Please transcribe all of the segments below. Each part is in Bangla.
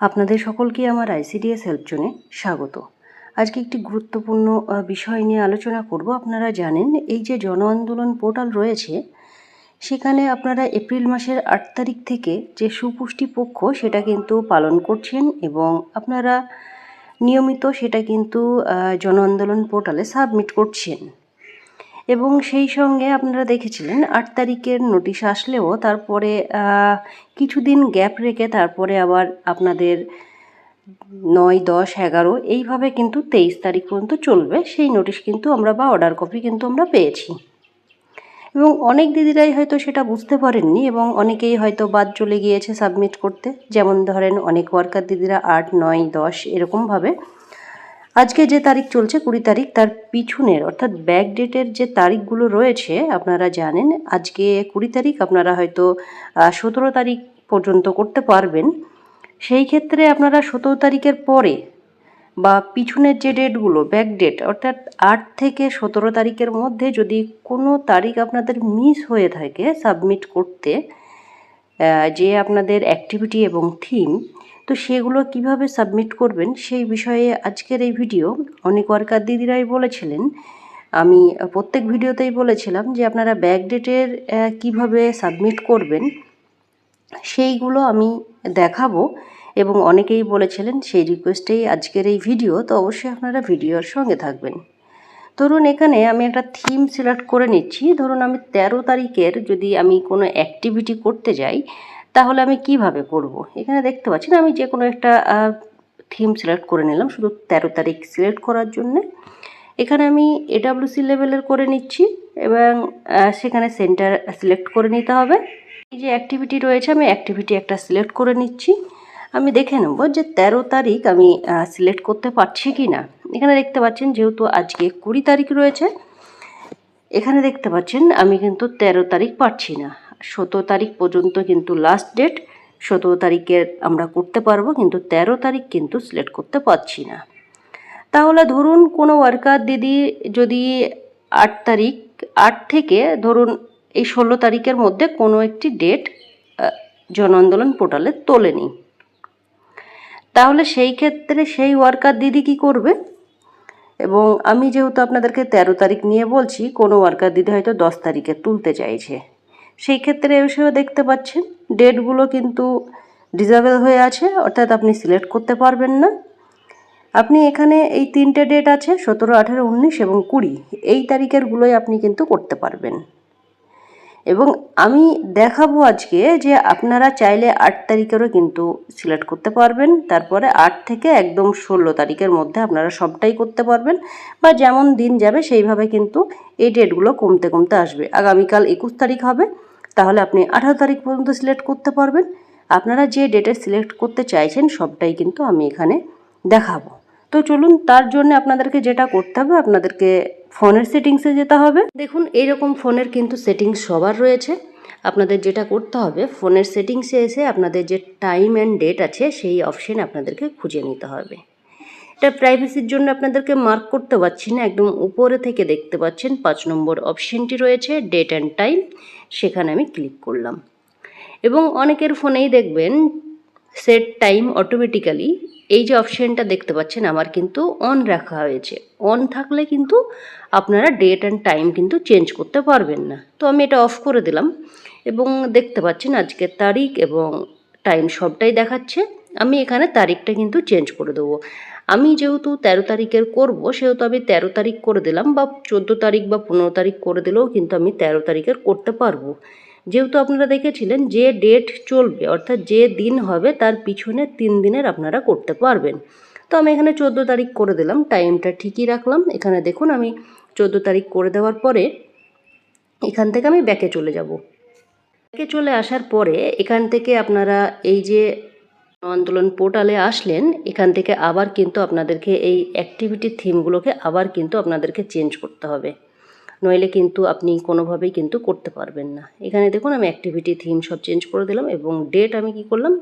আপনাদের সকলকে আমার আইসিডিএস হেল্প জোনে স্বাগত। আজকে একটি গুরুত্বপূর্ণ বিষয় নিয়ে আলোচনা করব। আপনারা জানেন, এই যে জন আন্দোলন পোর্টাল রয়েছে, সেখানে আপনারা এপ্রিল মাসের আট তারিখ থেকে যে সুপুষ্টি পক্ষ, সেটা কিন্তু পালন করছেন এবং আপনারা নিয়মিত সেটা কিন্তু জন আন্দোলন পোর্টালে সাবমিট করছেন। এবং সেই সঙ্গে আপনারা দেখেছিলেন আট তারিখের নোটিশ আসলেও তারপরে কিছুদিন গ্যাপ রেখে তারপরে আবার আপনাদের নয়, দশ, এগারো, এইভাবে কিন্তু তেইশ তারিখ পর্যন্ত চলবে। সেই নোটিশ কিন্তু আমরা বা অর্ডার কপি কিন্তু আমরা পেয়েছি। এবং অনেক দিদিরাই হয়তো সেটা বুঝতে পারেননি এবং অনেকেই হয়তো বাদ চলে গিয়েছে সাবমিট করতে। যেমন ধরেন অনেক ওয়ার্কার দিদিরা আট, নয়, দশ, এরকমভাবে আজকে যে তারিখ চলছে কুড়ি তারিখ, তার পিছনের অর্থাৎ ব্যাক ডেটের যে তারিখগুলো রয়েছে, আপনারা জানেন, আজকে কুড়ি তারিখ আপনারা হয়তো সতেরো তারিখ পর্যন্ত করতে পারবেন। সেই ক্ষেত্রে আপনারা সতেরো তারিখের পরে বা পিছনের যে ডেটগুলো ব্যাক ডেট অর্থাৎ আট থেকে সতেরো তারিখের মধ্যে যদি কোনো তারিখ আপনাদের মিস হয়ে থাকে সাবমিট করতে যে আপনাদের অ্যাক্টিভিটি এবং থিম তো সেগুলো কীভাবে সাবমিট করবেন সেই বিষয়ে আজকের এই ভিডিও অনেক ওয়ার্কার দিদিরাই বলেছিলেন। আমি প্রত্যেক ভিডিওতেই বলেছিলাম যে আপনারা ব্যাক ডেটের কীভাবে সাবমিট করবেন সেইগুলো আমি দেখাবো এবং অনেকেই বলেছিলেন সেই রিকোয়েস্টেই আজকের এই ভিডিও তো অবশ্যই আপনারা ভিডিওর সঙ্গে থাকবেন। ধরুন এখানে আমি একটা থিম সিলেক্ট করে নিচ্ছি। ধরুন আমি তেরো তারিখের যদি আমি কোনো অ্যাক্টিভিটি করতে যাই তাহলে আমি কীভাবে করব। এখানে দেখতে পাচ্ছেন আমি যে কোনো একটা থিম সিলেক্ট করে নিলাম শুধু তেরো তারিখ সিলেক্ট করার জন্যে। এখানে আমি এডাব্লিউসি লেভেলের করে নিচ্ছি এবং সেখানে সেন্টার সিলেক্ট করে নিতে হবে। এই যে অ্যাক্টিভিটি রয়েছে আমি অ্যাক্টিভিটি একটা সিলেক্ট করে নিচ্ছি। আমি দেখে নেব যে তেরো তারিখ আমি সিলেক্ট করতে পারছি কি না এখানে দেখতে পাচ্ছেন যেহেতু আজকে কুড়ি তারিখ রয়েছে, এখানে দেখতে পাচ্ছেন আমি কিন্তু তেরো তারিখ পাচ্ছি না। সতেরো তারিখ পর্যন্ত কিন্তু লাস্ট ডেট সতেরো তারিখের আমরা করতে পারব, কিন্তু তেরো তারিখ কিন্তু সিলেক্ট করতে পারছি না। তাহলে ধরুন কোনো ওয়ার্কার দিদি যদি আট তারিখ, আট থেকে ধরুন এই ষোলো তারিখের মধ্যে কোনো একটি ডেট জন আন্দোলন পোর্টালে তোলেনি। তাহলে সেই ক্ষেত্রে সেই ওয়ার্কার দিদি কি করবে? এবং আমি যেহেতু আপনাদেরকে তেরো তারিখ নিয়ে বলছি, কোনো ওয়ার্কার দিদি হয়তো দশ তারিখে তুলতে চাইছে। সেই ক্ষেত্রে এসেও দেখতে পাচ্ছেন ডেটগুলো কিন্তু ডিজাবেল হয়ে আছে, অর্থাৎ আপনি সিলেক্ট করতে পারবেন না। আপনি এখানে এই তিনটে ডেট আছে, সতেরো, আঠেরো, উনিশ এবং কুড়ি, এই তারিখেরগুলোই আপনি কিন্তু করতে পারবেন। এবং আমি দেখাবো আজকে যে আপনারা চাইলে আট তারিখেরও কিন্তু সিলেক্ট করতে পারবেন, তারপরে আট থেকে একদম ষোলো তারিখের মধ্যে আপনারা সবটাই করতে পারবেন, বা যেমন দিন যাবে সেইভাবে কিন্তু এই ডেটগুলো কমতে কমতে আসবে। আগামীকাল একুশ তারিখ হবে তাহলে আপনি আঠারো তারিখ পর্যন্ত সিলেক্ট করতে পারবেন। আপনারা যে ডেটে সিলেক্ট করতে চাইছেন সবটাই কিন্তু আমি এখানে দেখাবো। তো চলুন, তার জন্য আপনাদেরকে যেটা করতে হবে, আপনাদেরকে ফোনের সেটিংসে যেতে হবে। দেখুন, এইরকম ফোনের কিন্তু সেটিংস সবার রয়েছে। আপনাদের যেটা করতে হবে, ফোনের সেটিংসে এসে আপনাদের যে টাইম অ্যান্ড ডেট আছে, সেই অপশন আপনাদেরকে খুঁজে নিতে হবে। এটা প্রাইভেসির জন্য আপনাদেরকে মার্ক করতে পারছি না, একদম উপরে থেকে দেখতে পাচ্ছেন, পাঁচ নম্বর অপশানটি রয়েছে ডেট অ্যান্ড টাইম সেখানে আমি ক্লিক করলাম। এবং অনেকের ফোনেই দেখবেন সেট টাইম অটোমেটিক্যালি এই যে অপশানটা দেখতে পাচ্ছেন, আমার কিন্তু অন রাখা হয়েছে। অন থাকলে কিন্তু আপনারা ডেট অ্যান্ড টাইম কিন্তু চেঞ্জ করতে পারবেন না। তো আমি এটা অফ করে দিলাম, এবং দেখতে পাচ্ছেন আজকের তারিখ এবং টাইম সবটাই দেখাচ্ছে। আমি এখানে তারিখটা কিন্তু চেঞ্জ করে দেবো। আমি যেহেতু তেরো তারিখের করব, সেহেতু আমি তেরো তারিখ করে দিলাম বা চোদ্দ তারিখ বা পনেরো তারিখ করে দিলেও কিন্তু আমি তেরো তারিখের করতে পারব। যেহেতু আপনারা দেখেছিলেন যে ডেট চলবে, অর্থাৎ যে দিন হবে তার পিছনে তিন দিনের আপনারা করতে পারবেন। তো আমি এখানে চোদ্দ তারিখ করে দিলাম, টাইমটা ঠিকই রাখলাম। এখানে দেখুন আমি চোদ্দ তারিখ করে দেওয়ার পরে এখান থেকে আমি ব্যাকে চলে যাব। ব্যাকে চলে আসার পরে এখান থেকে আপনারা এই যে আন্দোলন পোর্টালে আসলেন, এখান থেকে আবার কিন্তু আপনাদেরকে এই অ্যাক্টিভিটি থিমগুলোকে আবার কিন্তু আপনাদেরকে চেঞ্জ করতে হবে। নইলে কিন্তু আপনি কোনোভাবেই কিন্তু করতে পারবেন না। এখানে দেখুন, আমি অ্যাক্টিভিটি থিম সব চেঞ্জ করে দিলাম এবং ডেট আমি কি করলাম?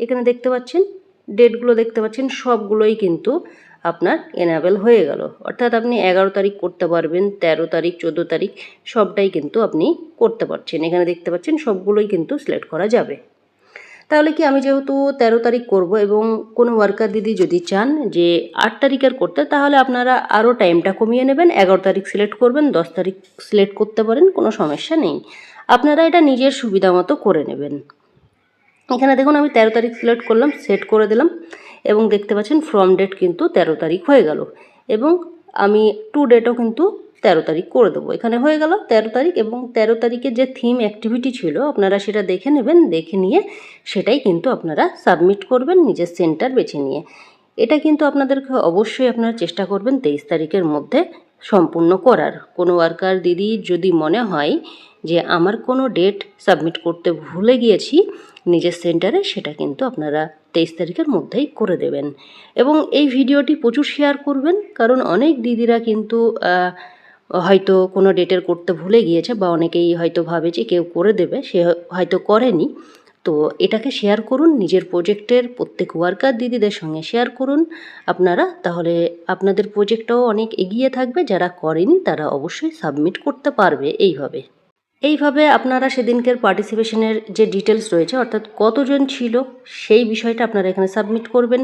এখানে দেখতে পাচ্ছেন ডেটগুলো দেখতে পাচ্ছেন, সবগুলোই কিন্তু আপনার এনাবেল হয়ে গেল। অর্থাৎ আপনি এগারো তারিখ করতে পারবেন, তেরো তারিখ, চোদ্দ তারিখ, সবটাই কিন্তু আপনি করতে পারছেন। এখানে দেখতে পাচ্ছেন, সবগুলোই কিন্তু সিলেক্ট করা যাবে। তাহলে কি আমি যেহেতু তেরো তারিখ করব এবং কোনো ওয়ার্কার দিদি যদি চান যে আট তারিখের করতে, তাহলে আপনারা আরও টাইমটা কমিয়ে নেবেন। এগারো তারিখ সিলেক্ট করবেন, দশ তারিখ সিলেক্ট করতে পারেন, কোনো সমস্যা নেই। আপনারা এটা নিজের সুবিধা মতো করে নেবেন। এখানে দেখুন, আমি তেরো তারিখ সিলেক্ট করলাম সেট করে দিলাম এবং দেখতে পাচ্ছেন ফ্রম ডেট কিন্তু তেরো তারিখ হয়ে গেল। এবং আমি টু ডেটও কিন্তু তেরো তারিখ করে দেবো। এখানে হয়ে গেল তেরো তারিখ এবং তেরো তারিখে যে থিম অ্যাক্টিভিটি ছিল, আপনারা সেটা দেখে নেবেন, দেখে নিয়ে সেটাই কিন্তু আপনারা সাবমিট করবেন নিজের সেন্টার বেছে নিয়ে। এটা কিন্তু আপনাদেরকে অবশ্যই আপনারা চেষ্টা করবেন তেইশ তারিখের মধ্যে সম্পূর্ণ করার। কোনো ওয়ার্কার দিদি যদি মনে হয় যে আমার কোনো ডেট সাবমিট করতে ভুলে গিয়েছি, নিজের সেন্টারে সেটা কিন্তু আপনারা তেইশ তারিখের মধ্যেই করে দেবেন। এবং এই ভিডিওটি প্রচুর শেয়ার করবেন, কারণ অনেক দিদিরা কিন্তু হয়তো কোনো ডেটের করতে ভুলে গিয়েছে বা অনেকেই হয়তো ভাবে যে কেউ করে দেবে, সে হয়তো করেনি। তো এটাকে শেয়ার করুন, নিজের প্রোজেক্টের প্রত্যেক ওয়ার্কার দিদিদের সঙ্গে শেয়ার করুন। আপনারা তাহলে আপনাদের প্রোজেক্টটাও অনেক এগিয়ে থাকবে, যারা করেনি তারা অবশ্যই সাবমিট করতে পারবে এইভাবে। এইভাবে আপনারা সেদিনকের পার্টিসিপেশনের যে ডিটেলস রয়েছে, অর্থাৎ কতজন ছিল সেই বিষয়টা আপনারা এখানে সাবমিট করবেন।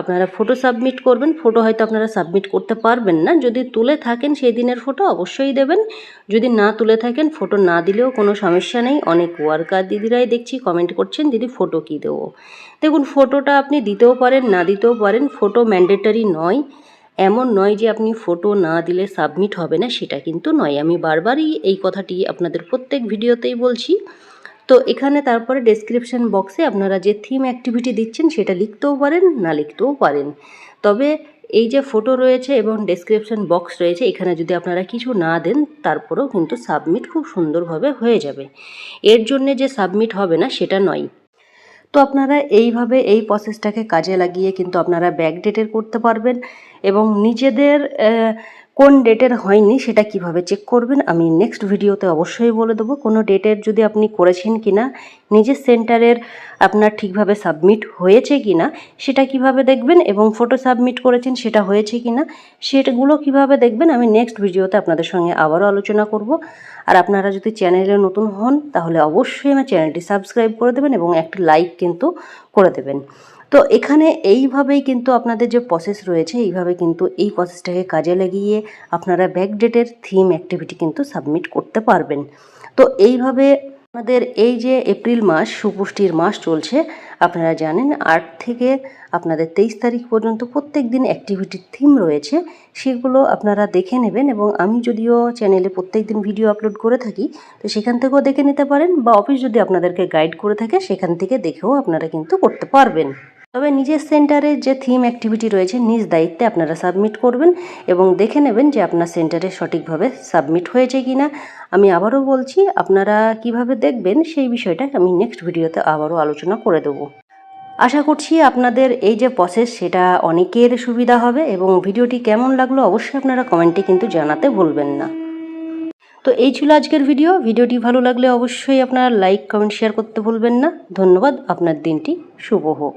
আপনারা ফটো সাবমিট করবেন ফটো হয়তো আপনারা সাবমিট করতে পারবেন না। যদি তুলে থাকেন সেই দিনের ফটো অবশ্যই দেবেন। যদি না তুলে থাকেন ফটো না দিলেও কোনো সমস্যা নেই। অনেক ওয়ার্কার দিদিরাই দেখছি কমেন্ট করছেন, দিদি ফটো কী দেবো? দেখুন ফটোটা আপনি দিতেও পারেন, না দিতেও পারেন ফটো ম্যান্ডেটরি নয়। এমন নয় যে আপনি ফটো না দিলে সাবমিট হবে না, সেটা কিন্তু নয়। আমি বারবারই এই কথাটি আপনাদের প্রত্যেক ভিডিওতেই বলছি। তো এখানে তারপরে ডেসক্রিপশন বক্সে আপনারা যে থিম অ্যাক্টিভিটি দিচ্ছেন, সেটা লিখতেও পারেন, না লিখতেও পারেন। তবে এই যে ফটো রয়েছে এবং ডেসক্রিপশন বক্স রয়েছে, এখানে যদি আপনারা কিছু না দেন, তারপরেও কিন্তু সাবমিট খুব সুন্দরভাবে হয়ে যাবে। এর জন্যে যে সাবমিট হবে না, সেটা নয়। তো আপনারা এইভাবে এই প্রসেসটাকে কাজে লাগিয়ে কিন্তু আপনারা ব্যাকডেটের করতে পারবেন। এবং নিজেদের কোন ডেটের হয়নি সেটা কীভাবে চেক করবেন, আমি নেক্সট ভিডিওতে অবশ্যই বলে দেবো। কোনো ডেটের যদি আপনি করেছেন কি না নিজের সেন্টারের আপনার ঠিকভাবে সাবমিট হয়েছে কি না সেটা কীভাবে দেখবেন এবং ফটো সাবমিট করেছেন সেটা হয়েছে কি না সেটাগুলো কীভাবে দেখবেন, আমি নেক্সট ভিডিওতে আপনাদের সঙ্গে আবারও আলোচনা করব। আর আপনারা যদি চ্যানেলে নতুন হন, তাহলে অবশ্যই আমার চ্যানেলটি সাবস্ক্রাইব করে দেবেন এবং একটি লাইক কিন্তু করে দেবেন। তো এখানে এইভাবেই কিন্তু আপনাদের যে প্রসেস রয়েছে, এইভাবে কিন্তু এই প্রসেসটাকে কাজে লাগিয়ে আপনারা ব্যাকডেটের থিম অ্যাক্টিভিটি কিন্তু সাবমিট করতে পারবেন। তো এইভাবে আমাদের এই যে এপ্রিল মাস, সুপুষ্টির মাস চলছে, আপনারা জানেন আট থেকে আপনাদের তেইশ তারিখ পর্যন্ত প্রত্যেক দিন অ্যাক্টিভিটির থিম রয়েছে, সেগুলো আপনারা দেখে নেবেন এবং আমি যদিও চ্যানেলে প্রত্যেক দিন ভিডিও আপলোড করে থাকি, তো সেখান থেকেও দেখে নিতে পারেন বা অফিস যদি আপনাদেরকে গাইড করে থাকে, সেখান থেকে দেখেও আপনারা কিন্তু করতে পারবেন। তবে নিজের সেন্টারে যে থিম অ্যাক্টিভিটি রয়েছে, নিজ দায়িত্বে আপনারা সাবমিট করবেন এবং দেখে নেবেন যে আপনার সেন্টারে সঠিকভাবে সাবমিট হয়েছে কি না আমি আবারও বলছি, আপনারা কীভাবে দেখবেন সেই বিষয়টা আমি নেক্সট ভিডিওতে আবারও আলোচনা করে দেবো। আশা করছি আপনাদের এই যে প্রসেস সেটা অনেকের সুবিধা হবে এবং ভিডিওটি কেমন লাগল অবশ্যই আপনারা কমেন্টে কিন্তু জানাতে ভুলবেন না। তো এই ছিল আজকের ভিডিও। ভিডিওটি ভালো লাগলে অবশ্যই আপনারা লাইক কমেন্ট শেয়ার করতে ভুলবেন না। ধন্যবাদ। আপনার দিনটি শুভ হোক।